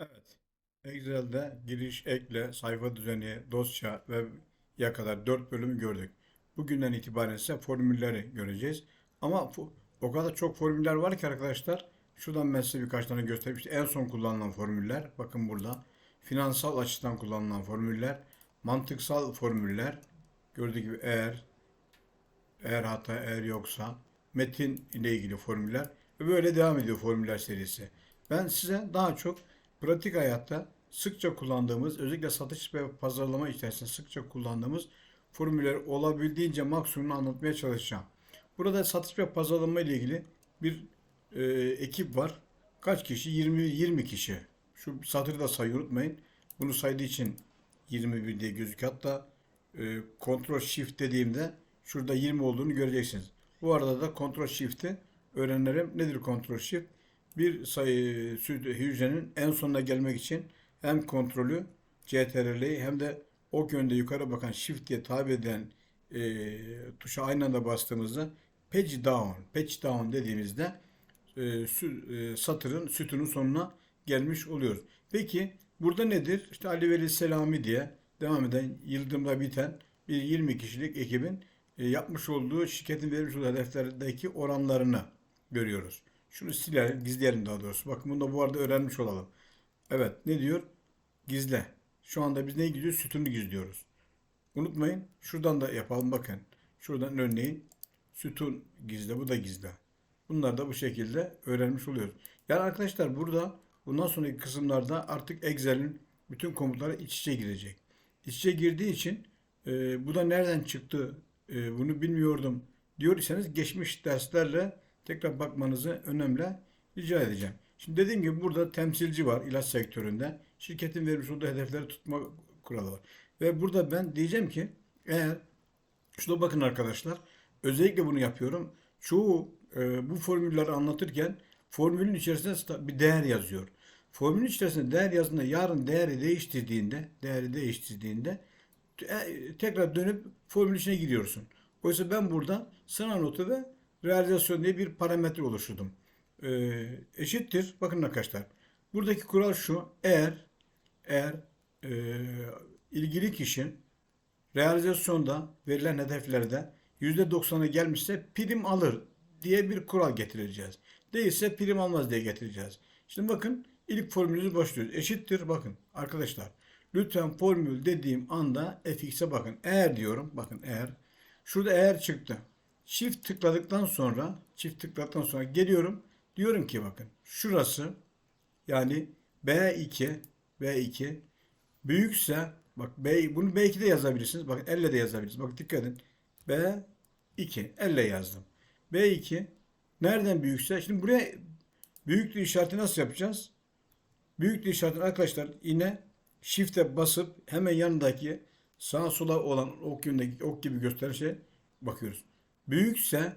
Evet. Excel'de giriş, ekle, sayfa düzeni, dosya ve ya kadar 4 bölümü gördük. Bugünden itibaren ise formülleri göreceğiz. Ama o kadar çok formüller var ki arkadaşlar. Şuradan ben size birkaç tane göstereyim. En son kullanılan formüller. Bakın burada. Finansal açıdan kullanılan formüller. Mantıksal formüller. Gördüğü gibi eğer, eğer hata, eğer yoksa, metin ile ilgili formüller ve böyle devam ediyor formüller serisi. Ben size daha çok pratik hayatta sıkça kullandığımız, özellikle satış ve pazarlama içerisinde sıkça kullandığımız formüller olabildiğince maksimumunu anlatmaya çalışacağım. Burada satış ve pazarlama ile ilgili bir e, ekip var. Kaç kişi? 20 20 kişi. Şu satırı da sayı unutmayın. Bunu saydığı için 21 diye gözüküyor. Hatta e, Ctrl Shift dediğimde şurada 20 olduğunu göreceksiniz. Bu arada da Ctrl Shift'i öğrenirim. Nedir Ctrl Shift? Bir sayı hücrenin en sonuna gelmek için hem kontrolü CTRL'yi hem de ok yönde yukarı bakan Shift diye tabi edilen e, tuşa aynı anda bastığımızda page down, page down dediğimizde e, sü- e, satırın sütunun sonuna gelmiş oluyoruz. Peki burada nedir? İşte Ali Veli Selami diye devam eden yıldırımda biten bir 20 kişilik ekibin e, yapmış olduğu şirketin vermiş olduğu hedeflerdeki oranlarını görüyoruz. Şunu silelim, gizleyelim daha doğrusu. Bakın bunu da bu arada öğrenmiş olalım. Evet ne diyor? Gizle. Şu anda biz neyi gizliyoruz? Sütunu gizliyoruz. Unutmayın. Şuradan da yapalım bakın. Şuradan örneğin sütun gizle. Bu da gizle. Bunlar da bu şekilde öğrenmiş oluyoruz. Yani arkadaşlar burada bundan sonraki kısımlarda artık Excel'in bütün komutları iç içe girecek. İç içe girdiği için e, bu da nereden çıktı e, bunu bilmiyordum diyorsanız geçmiş derslerle tekrar bakmanızı önemli rica edeceğim. Şimdi dediğim gibi burada temsilci var ilaç sektöründe. Şirketin vermiş olduğu hedefleri tutma kuralı var. Ve burada ben diyeceğim ki eğer Şuna bakın arkadaşlar. Özellikle bunu yapıyorum. Çoğu e, bu formülleri anlatırken formülün içerisinde bir değer yazıyor. Formülün içerisinde değer yazdığında yarın değeri değiştirdiğinde, değeri değiştirdiğinde e, tekrar dönüp formülün içine giriyorsun. Oysa ben burada sınav notu ve realizasyon diye bir parametre oluşturdum. E, eşittir. Bakın arkadaşlar. Buradaki kural şu. Eğer eğer e, ilgili kişi realizasyonda verilen hedeflerde %90'a gelmişse prim alır diye bir kural getireceğiz. Değilse prim almaz diye getireceğiz. Şimdi bakın ilk formülümüzü başlıyoruz. Eşittir bakın arkadaşlar. Lütfen formül dediğim anda fx'e bakın. Eğer diyorum bakın eğer. Şurada eğer çıktı. Çift tıkladıktan sonra çift tıkladıktan sonra geliyorum. Diyorum ki bakın şurası yani B2 B2 büyükse bak B bunu B2 de yazabilirsiniz. Bakın elle de yazabilirsiniz. Bak dikkat edin. B2 elle yazdım. B2 nereden büyükse şimdi buraya büyüklüğü işareti nasıl yapacağız? Büyüklüğü işaretini arkadaşlar yine shift'e basıp hemen yanındaki sağa sola olan ok yönündeki ok gibi gösteren şey bakıyoruz. Büyükse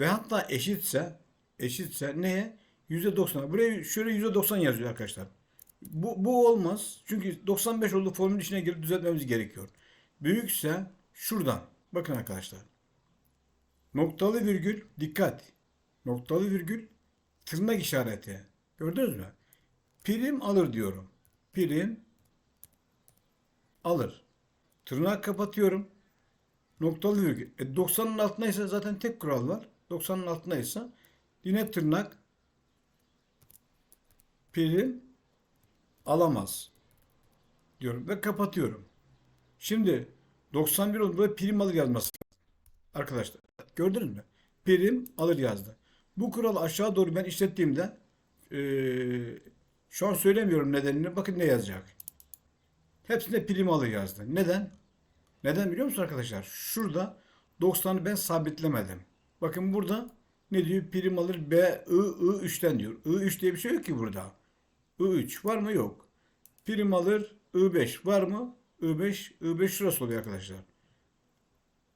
ve hatta eşitse eşitse neye? %90. Buraya şöyle %90 yazıyor arkadaşlar. Bu, bu olmaz. Çünkü 95 olduğu formülün içine girip düzeltmemiz gerekiyor. Büyükse şuradan. Bakın arkadaşlar. Noktalı virgül dikkat. Noktalı virgül tırnak işareti. Gördünüz mü? Prim alır diyorum. Prim alır. Tırnak kapatıyorum. Noktalı virgül. E 90'ın altındaysa zaten tek kural var. 90'ın altındaysa yine tırnak prim alamaz diyorum ve kapatıyorum. Şimdi 91 olduğunda prim alır yazması. Arkadaşlar gördünüz mü? Prim alır yazdı. Bu kuralı aşağı doğru ben işlettiğimde eee, şu an söylemiyorum nedenini. Bakın ne yazacak. Hepsinde prim alır yazdı. Neden? Neden biliyor musun arkadaşlar? Şurada 90'ı ben sabitlemedim. Bakın burada ne diyor? Prim alır B, I, I 3'ten diyor. I 3 diye bir şey yok ki burada. I3 var mı? Yok. Prim alır I5 var mı? I5, I5 şurası oluyor arkadaşlar.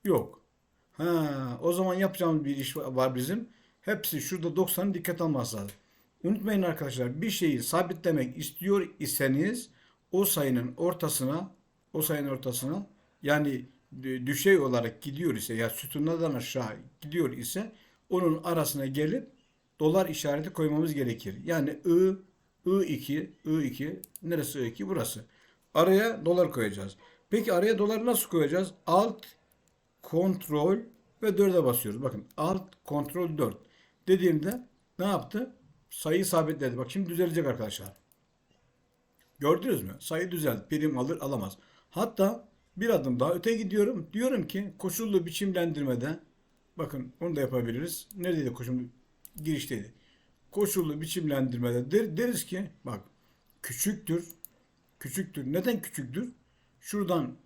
Yok. Ha, o zaman yapacağımız bir iş var bizim. Hepsi şurada 90'ın dikkat alması lazım. Unutmayın arkadaşlar bir şeyi sabitlemek istiyor iseniz o sayının ortasına o sayının ortasına yani d- düşey olarak gidiyor ise ya sütunlardan aşağı gidiyor ise onun arasına gelip dolar işareti koymamız gerekir. Yani I I2, I2. Neresi I2? Burası. Araya dolar koyacağız. Peki araya dolar nasıl koyacağız? Alt, kontrol ve 4'e basıyoruz. Bakın alt, kontrol 4. Dediğimde ne yaptı? Sayıyı sabitledi. Bak şimdi düzelecek arkadaşlar. Gördünüz mü? Sayı düzeldi. Prim alır alamaz. Hatta bir adım daha öte gidiyorum. Diyorum ki koşullu biçimlendirmede bakın onu da yapabiliriz. Neredeydi koşullu? Girişteydi. Koşullu biçimlendirmede der- deriz ki bak küçüktür. Küçüktür. Neden küçüktür? Şuradan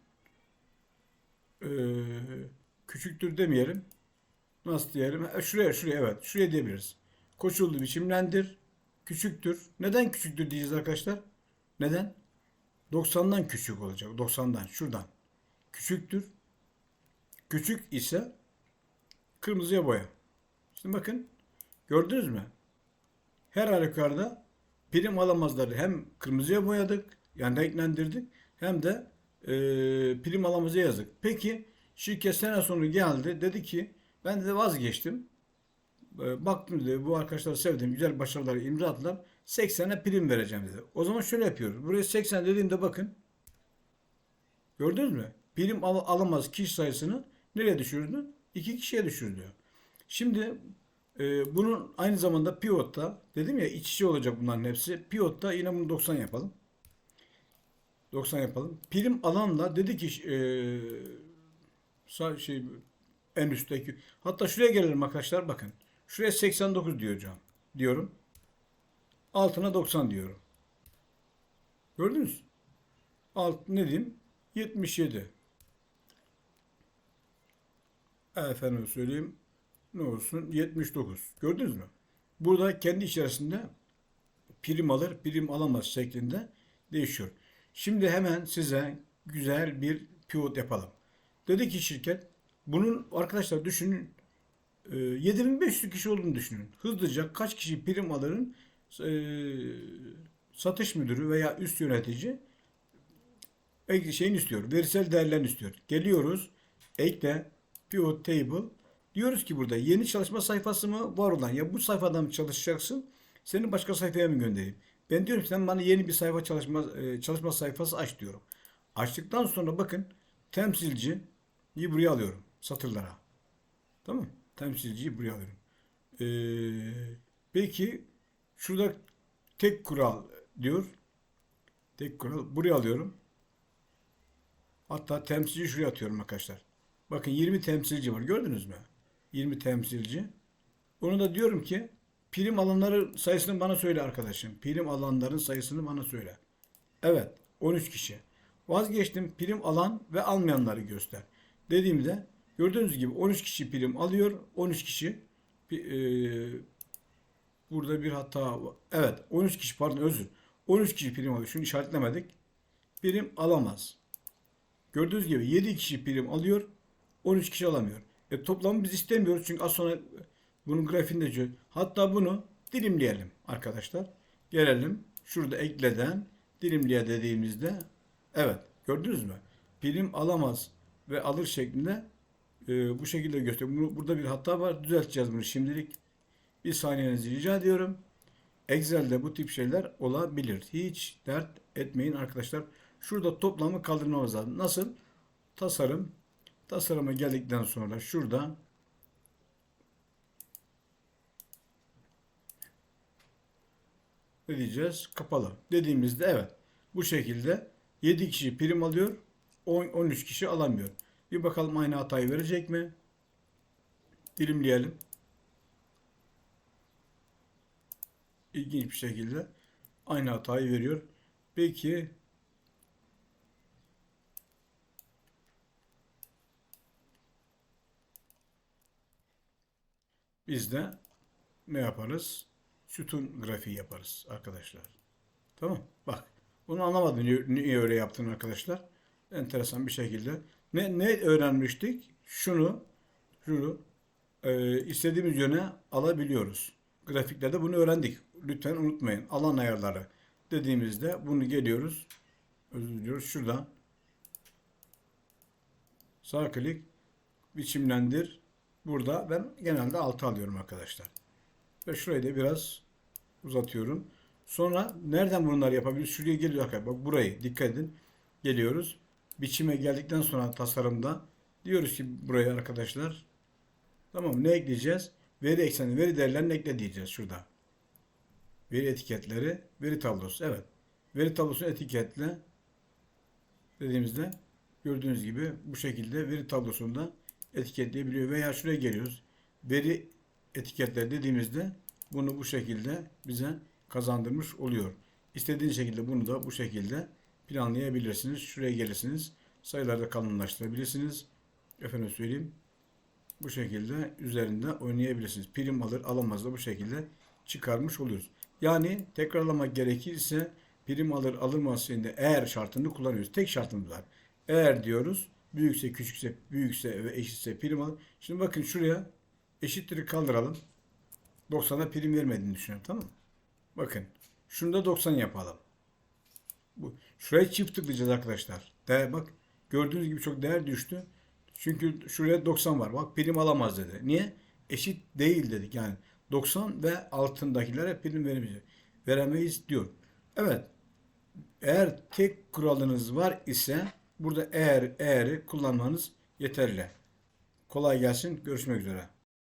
eee, küçüktür demeyelim. Nasıl diyelim? Ha, Şuraya şuraya evet. Şuraya diyebiliriz. Koşullu biçimlendir. Küçüktür. Neden küçüktür diyeceğiz arkadaşlar? Neden? 90'dan küçük olacak. 90'dan şuradan. Küçüktür. Küçük ise kırmızıya boya. Şimdi bakın gördünüz mü? Her halükarda prim alamazları hem kırmızıya boyadık yani renklendirdik hem de e, prim alamazı yazdık. Peki şirket sene sonu geldi dedi ki ben de vazgeçtim. E, baktım dedi bu arkadaşları sevdim güzel başarıları imza attılar. 80'e prim vereceğim dedi. O zaman şöyle yapıyoruz. Buraya 80 dediğimde bakın. Gördünüz mü? Prim al- alamaz kişi sayısını nereye düşürdü? İki kişiye düşürdü. Şimdi e, bunun aynı zamanda pivotta dedim ya iç içe olacak bunların hepsi. Pivotta yine bunu 90 yapalım. 90 yapalım. Prim alanla dedi ki e, şey en üstteki hatta şuraya gelelim arkadaşlar bakın. Şuraya 89 diyeceğim. Diyorum. Altına 90 diyorum. Gördünüz? Alt ne diyeyim? 77. Efendim söyleyeyim. Ne olsun? 79. Gördünüz mü? Burada kendi içerisinde prim alır, prim alamaz şeklinde değişiyor. Şimdi hemen size güzel bir pivot yapalım. Dedi ki şirket, bunun arkadaşlar düşünün e, 7500 kişi olduğunu düşünün. Hızlıca kaç kişi prim alırın e, satış müdürü veya üst yönetici şeyini istiyor. Verisel değerlerini istiyor. Geliyoruz. Ekle pivot table. Diyoruz ki burada yeni çalışma sayfası mı var olan ya bu sayfadan mı çalışacaksın? Seni başka sayfaya mı göndereyim? Ben diyorum sen bana yeni bir sayfa çalışma e, çalışma sayfası aç diyorum. Açtıktan sonra bakın temsilciyi buraya alıyorum satırlara. Tamam? Temsilciyi buraya alıyorum. Ee, peki şurada tek kural diyor. Tek kural buraya alıyorum. Hatta temsilci şuraya atıyorum arkadaşlar. Bakın 20 temsilci var. Gördünüz mü? 20 temsilci. Onu da diyorum ki prim alanları sayısını bana söyle arkadaşım. Prim alanların sayısını bana söyle. Evet. 13 kişi. Vazgeçtim. Prim alan ve almayanları göster. Dediğimde gördüğünüz gibi 13 kişi prim alıyor. 13 kişi e, burada bir hata var. Evet. 13 kişi pardon özür. 13 kişi prim alıyor. Şunu işaretlemedik. Prim alamaz. Gördüğünüz gibi 7 kişi prim alıyor, 13 kişi alamıyor. E toplamı biz istemiyoruz çünkü az sonra bunun grafiğinde diyor. Hatta bunu dilimleyelim arkadaşlar. Gelelim şurada ekleden dilimleye dediğimizde evet gördünüz mü? Prim alamaz ve alır şeklinde e, bu şekilde gösteriyor. Burada bir hata var. Düzelteceğiz bunu şimdilik. Bir saniyenizi rica ediyorum. Excel'de bu tip şeyler olabilir. Hiç dert etmeyin arkadaşlar. Şurada toplamı kaldırmamız lazım. Nasıl? Tasarım. Tasarıma geldikten sonra şurada ne diyeceğiz? Kapalı. Dediğimizde evet. Bu şekilde 7 kişi prim alıyor. 10, 13 kişi alamıyor. Bir bakalım aynı hatayı verecek mi? Dilimleyelim. ilginç bir şekilde aynı hatayı veriyor. Peki biz de ne yaparız? Sütun grafiği yaparız arkadaşlar. Tamam. Bak. Bunu anlamadım niye, niye öyle yaptın arkadaşlar. Enteresan bir şekilde. Ne, ne öğrenmiştik? Şunu şunu e, istediğimiz yöne alabiliyoruz. Grafiklerde bunu öğrendik. Lütfen unutmayın. Alan ayarları dediğimizde bunu geliyoruz. Özür diliyoruz. Şuradan sağ klik biçimlendir. Burada ben genelde altı alıyorum arkadaşlar. Ve şurayı da biraz uzatıyorum. Sonra nereden bunları yapabiliriz? Şuraya geliyor arkadaşlar. Bak burayı dikkat edin. Geliyoruz. Biçime geldikten sonra tasarımda diyoruz ki buraya arkadaşlar tamam ne ekleyeceğiz? Veri ekseni, veri değerlerini ekle diyeceğiz şurada. Veri etiketleri, veri tablosu. Evet. Veri tablosunu etiketle dediğimizde gördüğünüz gibi bu şekilde veri tablosunda etiketleyebiliyor. Veya şuraya geliyoruz. Veri etiketler dediğimizde bunu bu şekilde bize kazandırmış oluyor. İstediğiniz şekilde bunu da bu şekilde planlayabilirsiniz. Şuraya gelirsiniz. Sayıları da kalınlaştırabilirsiniz. Efendim söyleyeyim. Bu şekilde üzerinde oynayabilirsiniz. Prim alır alamaz da bu şekilde çıkarmış oluyoruz. Yani tekrarlamak gerekirse prim alır alınmaz şeyinde eğer şartını kullanıyoruz. Tek şartımız var. Eğer diyoruz büyükse küçükse büyükse ve eşitse prim alır. Şimdi bakın şuraya eşitleri kaldıralım. 90'a prim vermediğini düşünüyorum tamam mı? Bakın şunda 90 yapalım. Bu, şuraya çift tıklayacağız arkadaşlar. Değer bak gördüğünüz gibi çok değer düştü. Çünkü şuraya 90 var. Bak prim alamaz dedi. Niye? Eşit değil dedik. Yani 90 ve altındakilere prim veremeyiz. Veremeyiz diyor. Evet. Eğer tek kuralınız var ise burada eğer eğeri kullanmanız yeterli. Kolay gelsin. Görüşmek üzere.